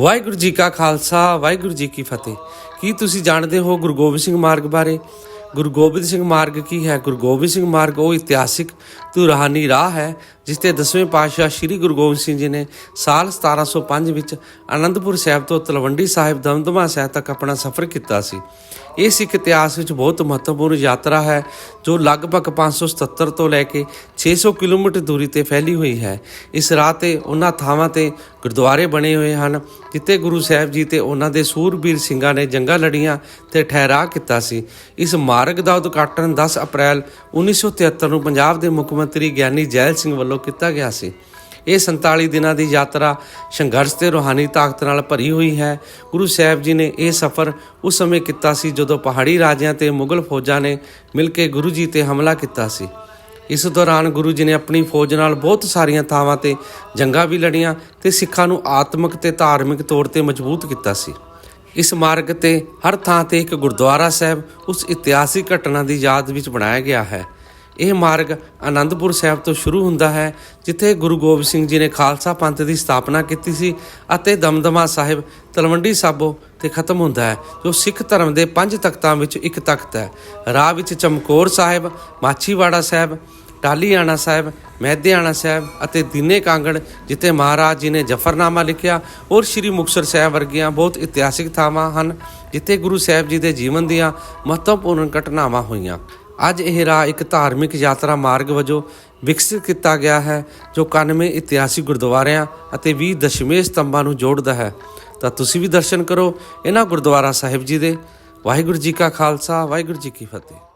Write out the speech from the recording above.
ਵਾਹਿਗੁਰੂ ਜੀ ਕਾ ਖਾਲਸਾ, ਵਾਹਿਗੁਰੂ ਜੀ ਕੀ ਫਤਿਹ। ਕੀ ਤੁਸੀਂ ਜਾਣਦੇ ਹੋ ਗੁਰੂ ਗੋਬਿੰਦ ਸਿੰਘ ਮਾਰਗ ਬਾਰੇ? ਗੁਰੂ ਗੋਬਿੰਦ ਸਿੰਘ ਮਾਰਗ ਕੀ ਹੈ? ਗੁਰੂ ਗੋਬਿੰਦ ਸਿੰਘ ਮਾਰਗ ਉਹ ਇਤਿਹਾਸਿਕ, ਤੇ ਰੂਹਾਨੀ ਰਾਹ ਹੈ ਜਿਸ ਤੇ ਦਸਵੇਂ ਪਾਤਸ਼ਾਹ ਸ੍ਰੀ ਗੁਰੂ ਗੋਬਿੰਦ ਸਿੰਘ ਜੀ ਨੇ ਸਾਲ 1705 ਵਿੱਚ ਅਨੰਦਪੁਰ ਸਾਹਿਬ ਤੋਂ ਤਲਵੰਡੀ ਸਾਹਿਬ ਦਮਦਮਾ ਸਾਹਿਬ ਤੱਕ ਆਪਣਾ ਸਫ਼ਰ ਕੀਤਾ ਸੀ। ਇਹ ਸਿੱਖ ਇਤਿਹਾਸ ਵਿੱਚ ਬਹੁਤ ਮਹੱਤਵਪੂਰਨ ਯਾਤਰਾ ਹੈ, ਜੋ ਲਗਭਗ 577 ਤੋਂ ਲੈ ਕੇ 600 ਕਿਲੋਮੀਟਰ ਦੂਰੀ ਤੇ ਫੈਲੀ ਹੋਈ ਹੈ। ਇਸ ਰਾਹ ਤੇ ਉਹਨਾਂ ਥਾਵਾਂ ਤੇ ਗੁਰਦੁਆਰੇ ਬਣੇ ਹੋਏ ਹਨ, ਜਿੱਥੇ ਗੁਰੂ ਸਾਹਿਬ ਜੀ ਤੇ ਉਹਨਾਂ ਦੇ ਸੂਰਬੀਰ ਸਿੰਘਾਂ ਨੇ ਜੰਗਾਂ ਲੜੀਆਂ ਤੇ ਠਹਿਰਾ ਕੀਤਾ ਸੀ। ਇਸ ਮਾਰਗ ਦਾ ਉਦਘਾਟਨ 10 ਅਪ੍ਰੈਲ 1973 ਨੂੰ ਪੰਜਾਬ ਦੇ ਮੁੱਖ ਮੰਤਰੀ ਗਿਆਨੀ ਜੈਲ ਸਿੰਘ ਵੱਲੋਂ ਕੀਤਾ ਗਿਆ ਸੀ। ਇਹ 47 ਦਿਨਾਂ ਦੀ ਯਾਤਰਾ ਸੰਘਰਸ਼ ਤੇ ਰੂਹਾਨੀ ਤਾਕਤ ਨਾਲ ਭਰੀ ਹੋਈ ਹੈ। ਗੁਰੂ ਸਾਹਿਬ ਜੀ ਨੇ ਇਹ ਸਫ਼ਰ ਉਸ ਸਮੇਂ ਕੀਤਾ ਸੀ ਜਦੋਂ ਪਹਾੜੀ ਰਾਜਿਆਂ ਤੇ ਮੁਗਲ ਫੌਜਾਂ ਨੇ ਮਿਲ ਕੇ ਗੁਰੂ ਜੀ ਤੇ ਹਮਲਾ ਕੀਤਾ ਸੀ। ਇਸ ਦੌਰਾਨ ਗੁਰੂ ਜੀ ਨੇ ਆਪਣੀ ਫੌਜ ਨਾਲ ਬਹੁਤ ਸਾਰੀਆਂ ਥਾਵਾਂ ਤੇ ਜੰਗਾਂ ਵੀ ਲੜੀਆਂ ਤੇ ਸਿੱਖਾਂ ਨੂੰ ਆਤਮਿਕ ਤੇ ਧਾਰਮਿਕ ਤੌਰ ਤੇ ਮਜ਼ਬੂਤ ਕੀਤਾ ਸੀ। ਇਸ ਮਾਰਗ ਤੇ ਹਰ ਥਾਂ ਤੇ ਇੱਕ ਗੁਰਦੁਆਰਾ ਸਾਹਿਬ ਉਸ ਇਤਿਹਾਸਿਕ ਘਟਨਾ ਦੀ ਯਾਦ ਵਿੱਚ ਬਣਾਇਆ ਗਿਆ ਹੈ। ਇਹ ਮਾਰਗ ਆਨੰਦਪੁਰ ਸਾਹਿਬ ਤੋਂ ਸ਼ੁਰੂ ਹੁੰਦਾ ਹੈ, ਜਿੱਥੇ ਗੁਰੂ ਗੋਬਿੰਦ ਸਿੰਘ ਜੀ ਨੇ ਖਾਲਸਾ ਪੰਥ ਦੀ ਸਥਾਪਨਾ ਕੀਤੀ ਸੀ ਅਤੇ ਦਮਦਮਾ ਸਾਹਿਬ, ਤਲਵੰਡੀ ਸਾਬੋ ਤੇ ਖਤਮ ਹੁੰਦਾ ਹੈ, ਜੋ ਸਿੱਖ ਧਰਮ ਦੇ ਪੰਜ ਤਖਤਾਂ ਵਿੱਚ ਇੱਕ ਤਖਤ ਹੈ। ਰਾਹ ਵਿੱਚ ਚਮਕੌਰ ਸਾਹਿਬ, ਮਾਛੀਵਾੜਾ ਸਾਹਿਬ, ਟਾਲੀਆਣਾ ਸਾਹਿਬ, ਮਹਿਦਿਆਣਾ ਸਾਹਿਬ ਅਤੇ ਦੀਨੇ ਕਾਂਗੜ, ਜਿੱਥੇ ਮਹਾਰਾਜ ਜੀ ਨੇ ਜਫਰਨਾਮਾ ਲਿਖਿਆ ਔਰ ਸ੍ਰੀ ਮੁਕਤਸਰ ਸਾਹਿਬ ਵਰਗੀਆਂ ਬਹੁਤ ਇਤਿਹਾਸਿਕ ਥਾਵਾਂ ਹਨ, ਜਿੱਥੇ ਗੁਰੂ ਸਾਹਿਬ ਜੀ ਦੇ ਜੀਵਨ ਦੀਆਂ ਮਹੱਤਵਪੂਰਨ ਘਟਨਾਵਾਂ ਹੋਈਆਂ। ਅੱਜ ਇਹ ਰਾਹ ਇੱਕ ਧਾਰਮਿਕ ਯਾਤਰਾ ਮਾਰਗ ਵਜੋਂ ਵਿਕਸਿਤ ਕੀਤਾ ਗਿਆ ਹੈ, ਜੋ 91 ਇਤਿਹਾਸਿਕ ਗੁਰਦੁਆਰਿਆਂ ਅਤੇ 20 ਦਸ਼ਮੇਸ਼ ਸਤੰਭਾਂ ਨੂੰ ਜੋੜਦਾ ਹੈ। ਤਾਂ ਤੁਸੀਂ ਵੀ ਦਰਸ਼ਨ ਕਰੋ ਇਹਨਾਂ ਗੁਰਦੁਆਰਾ ਸਾਹਿਬ ਜੀ ਦੇ। ਵਾਹਿਗੁਰੂ ਜੀ ਕਾ ਖਾਲਸਾ, ਵਾਹਿਗੁਰੂ ਜੀ ਕੀ ਫਤਿਹ।